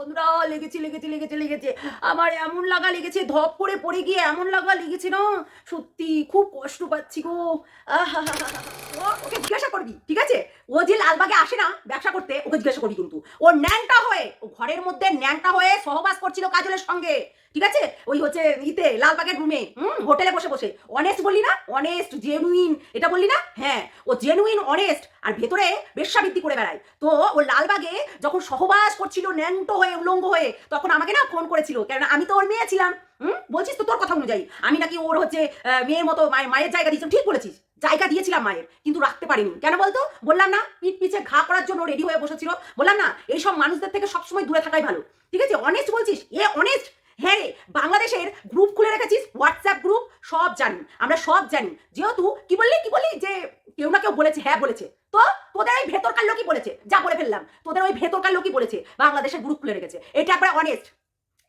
বন্ধুরা, লেগেছে লেগেছে লেগেছে লেগেছে। আমার এমন লাগা লেগেছে, ধপ করে পড়ে গিয়ে এমন লাগা লেগেছে না? সত্যি, খুব কষ্ট পাচ্ছি গো। ওকে জিজ্ঞাসা করবি, ঠিক আছে? ও যে লালবাগে আসে না ব্যবসা করতে, ওকে জিজ্ঞাসা করবি কিন্তু। ও ন্যাংটা হয়ে, ও ঘরের মধ্যে ন্যাংটা হয়ে সহবাস করছিল কাজলের সঙ্গে। ঠিক আছে? ওই হচ্ছে ইতে লালবাগের রুমে হুম হোটেলে বসে বসে। অনেস্ট বললি না? অনেস্ট জেনুইন এটা বললি না? হ্যাঁ ও জেনুইন অনেস্ট আর ভেতরে বেশ্যাবৃত্তি করে বেড়ায়। তো ও লালবাগে যখন সহবাস করছিল, ন্যাংটো হয়ে, উলঙ্গ হয়ে, তখন আমাকে না ফোন করেছিল। কেন আমি তো ওর মেয়ে ছিলাম। হুম, বলছিস তো তোর কথা অনুযায়ী। আমি নাকি ওর হচ্ছে মেয়ের মতো মায়ের জায়গা দিয়েছিলাম। ঠিক বলেছিস। জায়গা দিয়েছিলাম মায়ের, কিন্তু রাখতে পারিনি। কেন বলতো? বললাম না, পিঠ পিছে ঘা করার জন্য রেডি হয়ে বসেছিল। বললাম না, এইসব মানুষদের থেকে সবসময় দূরে থাকাই ভালো। ঠিক আছে? অনেস্ট বলছিস? এ অনেস্ট হ্যাঁ বাংলাদেশের গ্রুপ খুলে রেখেছিস হোয়াটসঅ্যাপ গ্রুপ সব জানি, আমরা সব জানি। যেহেতু, কি বললি কি বললি? যে কেউ না কেউ বলেছে হ্যাঁ বলেছে। তো তোদের ওই ভেতরকার লোকই বলেছে, যা বলে ফেললাম। তোদের ওই ভেতরকার লোকই বলেছে, বাংলাদেশের গ্রুপ খুলে রেখেছে। এটা একবার অনেস্ট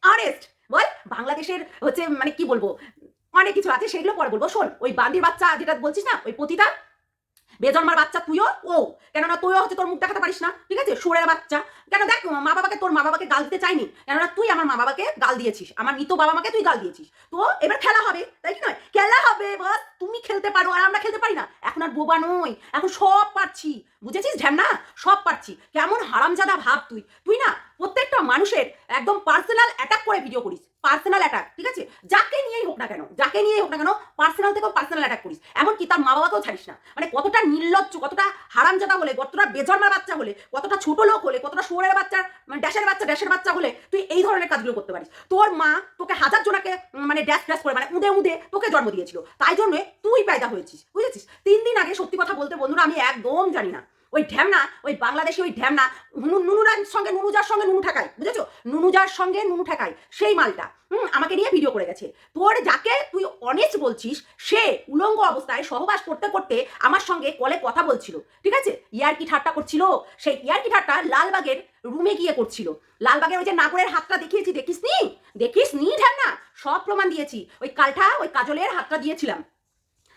অনেস্ট বল, বাংলাদেশের হচ্ছে মানে কি বলব? অনেক কিছু আছে, সেগুলো পরে বলব। শোন, ওই বান্দির বাচ্চা যেটা বলছিস না, ওই পতিতা বেজন্মার বাচ্চা তুইও? ও, কেননা তুইও হচ্ছে তোর মুখ দেখাতে পারিস না, ঠিক আছে? সুরের বাচ্চা। কেন দেখ, মা বাবাকে তোর মা বাবাকে গাল দিতে চাইনি, কেননা তুই আমার মা বাবাকে গাল দিয়েছিস। আমার মৃত বাবা মাকে তুই গাল দিয়েছিস। তো এবার খেলা হবে, তাই কি নয়? খেলা হবে, বস। তুমি খেলতে পারো আর আমরা খেলতে পারি না। এখন আর বোবা নই, এখন সব পারছি। বুঝেছিস ঢ্যামনা সব পারছি। কেমন হারামজাদা ভাব তুই। তুই না, প্রত্যেকটা মানুষের একদম পার্সোনাল অ্যাটাক করে ভিডিও করিস। পার্সোনাল অ্যাটাক ঠিক আছে? যাকে নিয়েই হোক না কেন, যাকে নিয়েই হোক না কেন পার্সোনাল থেকেও পার্সোনাল অ্যাটাক করিস। এমনকি তার মা বাবাকেও ছাড়িস না। মানে কতটা নির্লজ্জ, কতটা হারামজাদা হলে, কতটা বেজন্মার বাচ্চা হলে, কতটা ছোট লোক হলে, কতটা শুয়ারের বাচ্চা মানে ড্যাশের বাচ্চা ড্যাশের বাচ্চা হলে তুই এই ধরনের কাজগুলো করতে পারিস। তোর মা তোকে হাজার জনাকে মানে ড্যাশ ড্যাশ করে মানে উদে উদে তোকে জন্ম দিয়েছিল। তাই জন্য তুই পায়দা হয়েছিস, বুঝেছিস? তিন দিন আগে সত্যি কথা বলতে বন্ধুরা, আমি একদম জানি না। ওই ঢ্যামনা, ওই বাংলাদেশি ওই ঢ্যামনা, নুনু- নুনুরার সঙ্গে নুনুজার সঙ্গে নুনু ঠেকায়, বুঝেছ? নুনুজার সঙ্গে নুনু ঠেকায়, সেই মালটা, হুম, আমাকে নিয়ে ভিডিও করে গেছে। তোর যাকে তুই অনেস্ট বলছিস, সে উলঙ্গ অবস্থায় সহবাস করতে করতে আমার সঙ্গে কলে কথা বলছিল, ঠিক আছে? ইয়ার কি ঠাট্টা করছিল? সেই ইয়ার কি ঠাট্টা লালবাগের রুমে গিয়ে করছিল। লালবাগের ওই যে নাগরের হাতটা দেখিয়েছি দেখিস নি দেখিস নি ঢ্যামনা? সব প্রমাণ দিয়েছি। ওই কালটা ওই কাজলের হাতটা দিয়েছিলাম।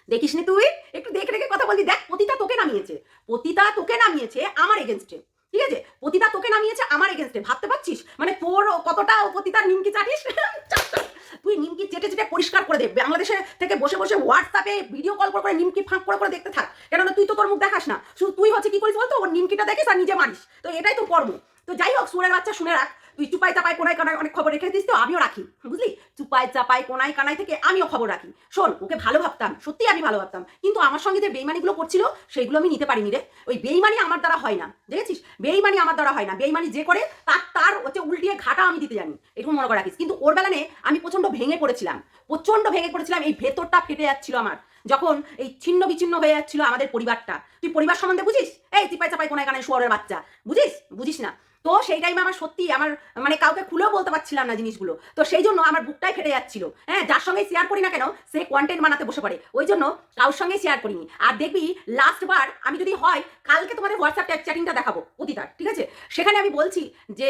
দেখিস নি তুই? একটু দেখে রেখে কথা বললি দেখ পতিতা তোকে নামিয়েছে। পতিতা তোকে নামিয়েছে আমার এগেনস্টে ঠিক আছে? পতিতা তোকে নামিয়েছে আমার এগেনস্টে ভাবতে পারছিস? মানে তোর কতটা পতিতার নিমকি চাটিস? চাট, চাট। তুই নিমকি চেটে চেটে পরিষ্কার করে দে বাংলাদেশে থেকে বসে বসে হোয়াটসঅ্যাপে ভিডিও কল করে করে নিমকি ফাঁক করে করে দেখতে থাক। কেননা তুই তো তোর মুখ দেখাস না। শুধু তুই হচ্ছে কি করিস বলতো? ওর নিমকিটা দেখিস আর নিজে মারিস। তো এটাই তো কর্ম। তো যাই হোক সুরের বাচ্চা শুনে রাখ। তুই চুপাই চাপাই কোনায় কানায় অনেক খবর রেখে দিস তো, আমিও রাখি, বুঝলি? চুপাই চাপাই কোনায় কানায় থেকে আমিও খবর রাখি। শোন, ওকে ভালো ভাবতাম সত্যি আমি ভালো ভাবতাম, কিন্তু আমার সঙ্গে যে বেইমানিগুলো করছিল, সেইগুলো আমি নিতে পারিনি রে। ওই বেইমানি আমার দ্বারা হয় না, দেখেছিস? বেইমানি আমার দ্বারা হয় না, বেইমানি যে করে, তার তার হচ্ছে উল্টিয়ে ঘাটা আমি দিতে জানি, এটুকু মনে করে রাখিস। কিন্তু ওর বেলানে আমি প্রচণ্ড ভেঙে পড়েছিলাম প্রচণ্ড ভেঙে পড়েছিলাম, এই ভেতরটা ফেটে যাচ্ছিল আমার, যখন এই ছিন্ন বিচ্ছিন্ন হয়ে যাচ্ছিল আমাদের পরিবারটা। তুই পরিবার সম্বন্ধে বুঝিস? এই চিপাই চাপাই কোনায় কানায় শুয়ারের বাচ্চা, বুঝিস? বুঝিস না। তো সেই টাইমে আমার সত্যি আমার মানে কাউকে খুলেও বলতে পারছিলাম না জিনিসগুলো। তো সেই জন্য আমার বুকটাই ফেটে যাচ্ছিল। হ্যাঁ যার সঙ্গে শেয়ার করি না কেন, সে কন্টেন্ট বানাতে বসে পড়ে। ওই জন্য কারোর সঙ্গে শেয়ার করিনি। আর দেখবি লাস্ট বার আমি যদি হয়, কালকে তোমাদের হোয়াটসঅ্যাপ চ্যাটিংটা দেখাবো অতিতার, ঠিক আছে? সেখানে আমি বলছি যে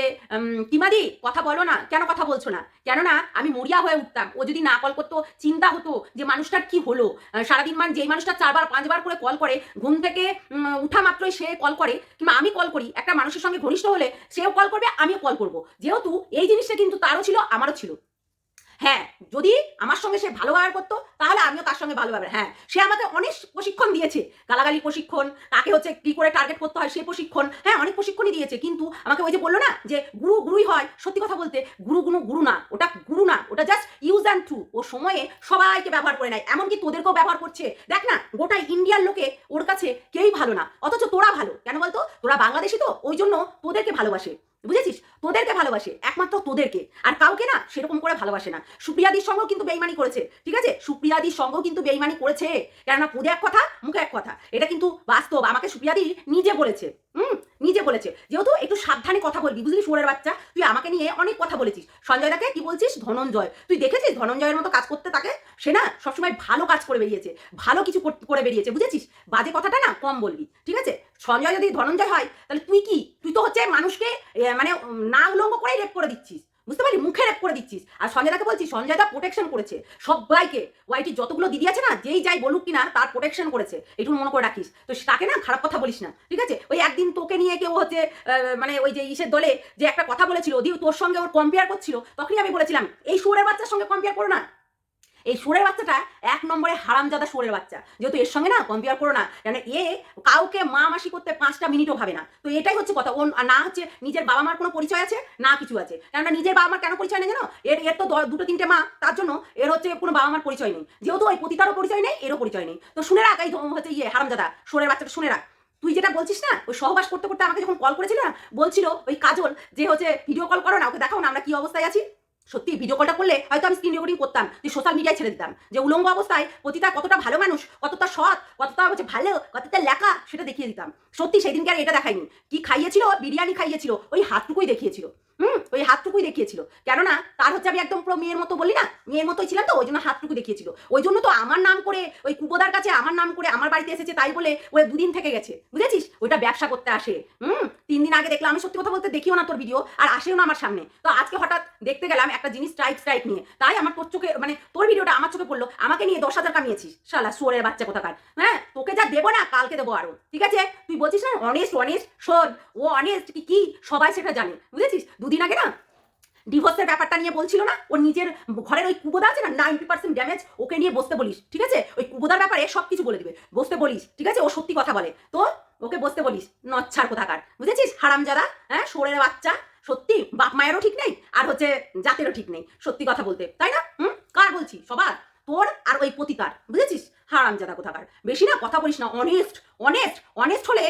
কিমাদি কথা বলো না, কেন কথা বলছো না? কেননা আমি মরিয়া হয়ে উঠতাম। ও যদি না কল করতো, চিন্তা হতো যে মানুষটার কি হলো? সারাদিন মান যেই মানুষটা চারবার, পাঁচবার করে কল করে, ঘুম থেকে উঠা মাত্রই সে কল করে। কিংবা আমি কল করি। একটা মানুষের সঙ্গে ঘনিষ্ঠ হলে সেও কল করবে, আমিও কল করব। যেহেতু এই জিনিসটা কিন্তু তারও ছিল, আমারও ছিল। হ্যাঁ যদি আমার সঙ্গে সে ভালো ব্যবহার করতো, তাহলে আমিও তার সঙ্গে ভালো ব্যবহার হ্যাঁ। সে আমাকে অনেক প্রশিক্ষণ দিয়েছে, গালাগালি প্রশিক্ষণ, তাকে হচ্ছে কি করে টার্গেট করতে হয় সে প্রশিক্ষণ হ্যাঁ অনেক প্রশিক্ষণই দিয়েছে। কিন্তু আমাকে ওই যে বলল না যে, গুরু, গুরুই হয়। সত্যি কথা বলতে, গুরু গুরু গুরু না। ওটা গুরু না, ওটা জাস্ট অ্যান্ড থ্রু ও সময়ে সবাইকে ব্যবহার করে নেয়। এমনকি তোদেরকেও ব্যবহার করছে। দেখ না, গোটা ইন্ডিয়ার লোকে ওর কাছে কেউই ভালো না। অথচ তোরা ভালো। কেন বলতো? তোরা বাংলাদেশি তো, ওই জন্য তোদেরকে ভালোবাসে। বুঝেছিস? তোদেরকে ভালোবাসে, একমাত্র তোদেরকে। আর কাউকে না সেরকম করে ভালোবাসে না। সুপ্রিয়াদির সঙ্গেও কিন্তু বেইমানি করেছে, ঠিক আছে? সুপ্রিয়াদির সঙ্গেও কিন্তু বেইমানি করেছে। কেননা পদে এক কথা, মুখে এক কথা। এটা কিন্তু বাস্তব। আমাকে সুপ্রিয়াদি নিজে বলেছে, হুম? নিজে বলেছে। যেহেতু একটু সাবধানে কথা বলবি, বুঝলি সুরের বাচ্চা? তুই আমাকে নিয়ে অনেক কথা বলেছিস। সঞ্জয় দাকে কি বলছিস? ধনঞ্জয়। তুই দেখেছিস ধনঞ্জয়ের মতো কাজ করতে তাকে? সে না সবসময় ভালো কাজ করে বেরিয়েছে, ভালো কিছু করে বেরিয়েছে, বুঝেছিস? বাজে কথাটা না কম বলবি, ঠিক আছে? সঞ্জয় যদি ধনঞ্জয় হয়, তাহলে তুই কি? তুই তো হচ্ছে মানুষকে মানে না উলঙ্গ করেই রেপ করে দিচ্ছিস। বুঝতে পারলি? মুখে রেপ করে দিচ্ছিস। আর সঞ্জয়দাকে বলছি সঞ্জয়দা প্রোটেকশন করেছে। সবাইকে ওয়াইটি যতগুলো দিদি আছে না, যেই যাই বলুক কিনা তার প্রোটেকশন করেছে। এইটুকু মনে করে রাখিস। তো তাকে না খারাপ কথা বলিস না, ঠিক আছে? ওই একদিন তোকে নিয়ে কেউ হচ্ছে মানে ওই যে ইসের দলে যে একটা কথা বলেছিল দিয়ে তোর সঙ্গে ওর কম্পেয়ার করছিল, তখনই আমি বলেছিলাম, এই সুরের বাচ্চার সঙ্গে কম্পেয়ার করো না। এই সুরের বাচ্চাটা এক নম্বরে হারামজাদা সুরের বাচ্চা। যেহেতু এর সঙ্গে না কম্পেয়ার করো না, কেন এ কাউকে মা মাসি করতে পাঁচটা মিনিটও ভাবে না। তো এটাই হচ্ছে কথা। ও না হচ্ছে নিজের বাবা মার কোনো পরিচয় আছে, না কিছু আছে। কেননা নিজের বাবা মার কেন পরিচয় নেই জানো? এর এর তো দুটো তিনটে মা, তার জন্য এর হচ্ছে কোনো বাবা মার পরিচয় নেই। যেহেতু ওই পতিতারও পরিচয় নেই, এরও পরিচয় নেই। তো শুনে রাখ, এই হচ্ছে ইয়ে হারামজাদা, সুরের বাচ্চাটা শুনে রাখ। তুই যেটা বলছিস না, ওই সহবাস করতে করতে আমাকে যখন কল করেছিল না, বলছিল ওই কাজল যে হচ্ছে ভিডিও কল করো না, ওকে দেখাও না, আমরা কি অবস্থায় আছি? সত্যি ভিডিও কলটা করলে হয়তো আমি স্ক্রিন রেকর্ডিং করতাম, যে সোশ্যাল মিডিয়ায় ছেড়ে দিতাম। যে উলঙ্গ অবস্থায় পতিতা কতটা ভালো মানুষ, কতটা সৎ, কতটা হচ্ছে ভালো, কতটা লেখা, সেটা দেখিয়ে দিতাম। সত্যি সেদিনকে আর এটা দেখায়নি কি খাইয়েছিল? বিরিয়ানি খাইয়েছিল। ওই হাতটুকুই দেখিয়েছিল। হুম? ওই হাতটুকুই দেখিয়েছিল। কেননা তার হচ্ছে আমি একদম পুরো মেয়ের মতো বলি না, মেয়ের মতোই ছিলাম তো, ওই জন্য হাতটুকু দেখিয়েছিল। ওই জন্য তো আমার নাম করে, ওই কুবোদার কাছে আমার নাম করে আমার বাড়িতে এসেছে তাই বলে ওই দুদিন থেকে গেছে। বুঝেছিস? ওইটা ব্যবসা করতে আসে। হুম? তিন দিন আগে দেখলাম, আমি সত্যি কথা বলতে দেখিও না তোর ভিডিও আর আসেও না আমার সামনে। তো আজকে হঠাৎ দেখতে গেলাম একটা জিনিস স্ট্রাইক স্ট্রাইক নিয়ে। তাই আমার তোর চোখে মানে তোর ভিডিওটা আমার চোখে পড়ল, আমাকে নিয়ে দশ হাজার কামিয়েছিস। শালা সোরের বাচ্চা কোথাকার? হ্যাঁ তোকে যা দেবো না, কালকে দেবো আরও। ঠিক আছে? তুই বলছিস না অনেস্ট অনেস্ট শোন, ও অনেস্ট কি কি? সবাই সেটা জানে। বুঝেছিস? দুদিন আগে না ডিভোর্সের ব্যাপারটা নিয়ে বলছিল না ওর নিজের ঘরের ওই কুবোদা আছে না নাইনটি পার্সেন্ট ড্যামেজ ওকে নিয়ে বসতে বলিস। ঠিক আছে? ওই কুবোদার ব্যাপারে সব কিছু বলে দিবে। বসতে বলিস। ঠিক আছে? ও সত্যি কথা বলে। তো ওকে বসতে বলিস। নচ্ছার কোথাকার। বুঝেছিস? হারামজাদা হ্যাঁ? সোরের বাচ্চা। সত্যি, বাপ মায়েরও ঠিক নেই, আর হচ্ছে জাতেরও ঠিক নেই, সত্যি কথা বলতে। তাই না? হুম? কার বলছি সবার? তোর আর ওই পতিতার। বুঝেছিস? হারামজাদা কোথাকার। বেশি না, কথা বলিস না অনেস্ট অনেস্ট অনেস্ট হলে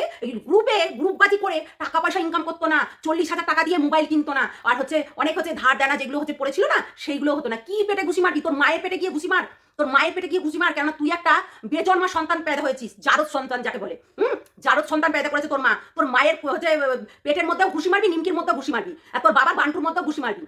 গ্রুপে গ্রুপবাজি করে টাকা পয়সা ইনকাম করতো না, চল্লিশ হাজার টাকা দিয়ে মোবাইল কিনতো না, আর হচ্ছে অনেক হচ্ছে ধার দেনা যেগুলো হচ্ছে পড়েছিল না, সেইগুলো হতো না। কি পেটে ঘুষি মারবি? তোর মায়ের পেটে গিয়ে ঘুষি মার। তোর মায়ের পেটে গিয়ে ঘুষি মার কেন তুই একটা বেজন্মা সন্তান পেদা হয়েছিস, জারদ সন্তান যাকে বলে। হুম? জারদ সন্তান পেদা করেছে তোর মা, তোর মায়ের হচ্ছে পেটের মধ্যেও ঘুষি মারবি, নিমকির মধ্যেও ঘুষি মারবি, আর তোর বাবার বান্টুর মধ্যেও ঘুষি মারবি।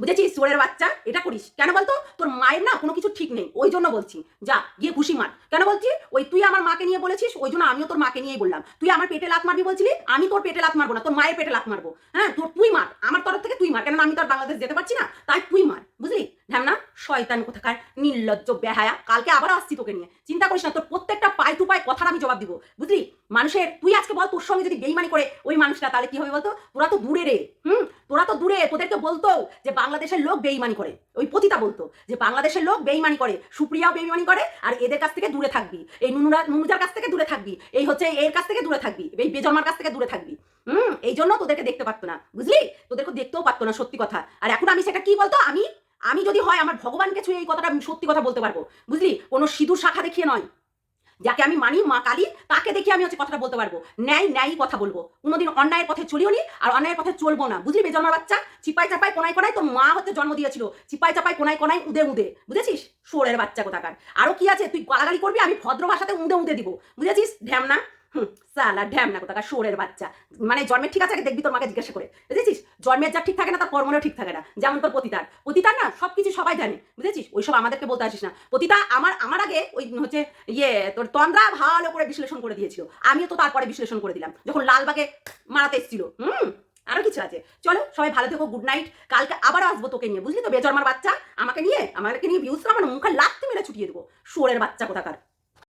বুঝেছিস? চোরের বাচ্চা, এটা করিস। কেন বলতো? তোর মায়ের না কোনো কিছু ঠিক নেই, ওই জন্য বলছি। যা, গিয়ে খুশি মার। কেন বলছি? ওই তুই আমার মাকে নিয়ে বলেছিস, ওই জন্য আমিও তোর মাকে নিয়েই বললাম। তুই আমার পেটে লাত মারবি বলছিলি, আমি তোর পেটে লাত মারবো না, তোর মায়ের পেটে লাত মারবো। হ্যাঁ তোর, তুই মার, আমার তরফ থেকে তুই মার কেন আমি তো আর বাংলাদেশ যেতে পারছি না, তাই তুই মার, বুঝলি? ধ্যান শয়তান কোথাকার, নির্লজ্জ, বেহায়া, কালকে আবার আসছি তোকে নিয়ে। চিন্তা করিস না, তোর প্রত্যেকটা পায় টু পাই কথার আমি জবাব দিব, বুঝলি? মানুষের, তুই আজকে বল তোর সঙ্গে যদি বেইমানি করে ওই মানুষটা, তাহলে কি হবে বলতো? তোরা তো দূরে রে, হুম? তোরা তো দূরে তোদেরকে বলতো যে বাংলাদেশের লোক বেইমানি করে। ওই পতিতা বলতো যে বাংলাদেশের লোক বেইমানি করে, সুপ্রিয়াও বেইমানি করে, আর এদের কাছ থেকে দূরে থাকবি। এই নুনুরা, নুনুজার কাছ থেকে দূরে থাকবি, এই হচ্ছে এর কাছ থেকে দূরে থাকবি, এই বেজন্মার কাছ থেকে দূরে থাকবি, হুম? এই জন্য তোদেরকে দেখতে পারতো না, বুঝলি? তোদেরকে দেখতেও পারতো না, সত্যি কথা। আর এখন আমি সেটা কি বলতো? আমি আমি যদি হয় আমার ভগবানকে ছুঁয়ে এই কথাটা সত্যি কথা বলতে পারব, বুঝলি? কোনো সিঁদুর শাখা দেখিয়ে নয়। যাকে আমি মানি, মা কালী, তাকে দেখে আমি হচ্ছে কথাটা বলতে পারব। ন্যায় ন্যায় কথা বলব। কোনোদিন অন্যায়ের পথে চলিও নি, আর অন্যায়ের পথে চলবো না। বুঝলি বেজন্মার বাচ্চা? চিপাই চাপাই, কোনায় কোনায় তোর মা হচ্ছে জন্ম দিয়েছিল। চিপাই চাপাই, কোনায় কোনায় উদে উদে। বুঝেছিস? সোরের বাচ্চা কোথাকার? আরও কি আছে? তুই গালাগালি করবি, আমি ভদ্র ভাষাতে উদে উদে দিব। বুঝেছিস? ঢ্যামনা? সালা ঢ্যামনা কোথাকার সোরের বাচ্চা। মানে জন্মের ঠিক আছে আগে দেখবি তোর মাকে জিজ্ঞাসা করে, বুঝেছিস? জন্মের যা ঠিক থাকে না, তার কর্মেরও ঠিক থাকে না। যেমন তোর পতিতার। পতিতার না সব কিছু সবাই জানে, বুঝেছিস? ওইসব আমাদেরকে বলতে আসিস না। পতিতা আমার আমার আগে ওই হচ্ছে ইয়ে তোর তন্দ্রা ভালো করে বিশ্লেষণ করে দিয়েছিল। আমিও তো তারপরে বিশ্লেষণ করে দিলাম, যখন লালবাগে মারাতে এসেছিল। হুম, আরও কিছু আছে। চলো, সবাই ভালো থেকো গুড নাইট কালকে আবার আসব তোকে নিয়ে, বুঝলি তো? বেজন্মার বাচ্চা আমাকে নিয়ে আমাকে নিয়ে ভিউজ আমার মুখে লাগতে মেরে ছুটিয়ে দেবো। সোরের বাচ্চা কোথাকার।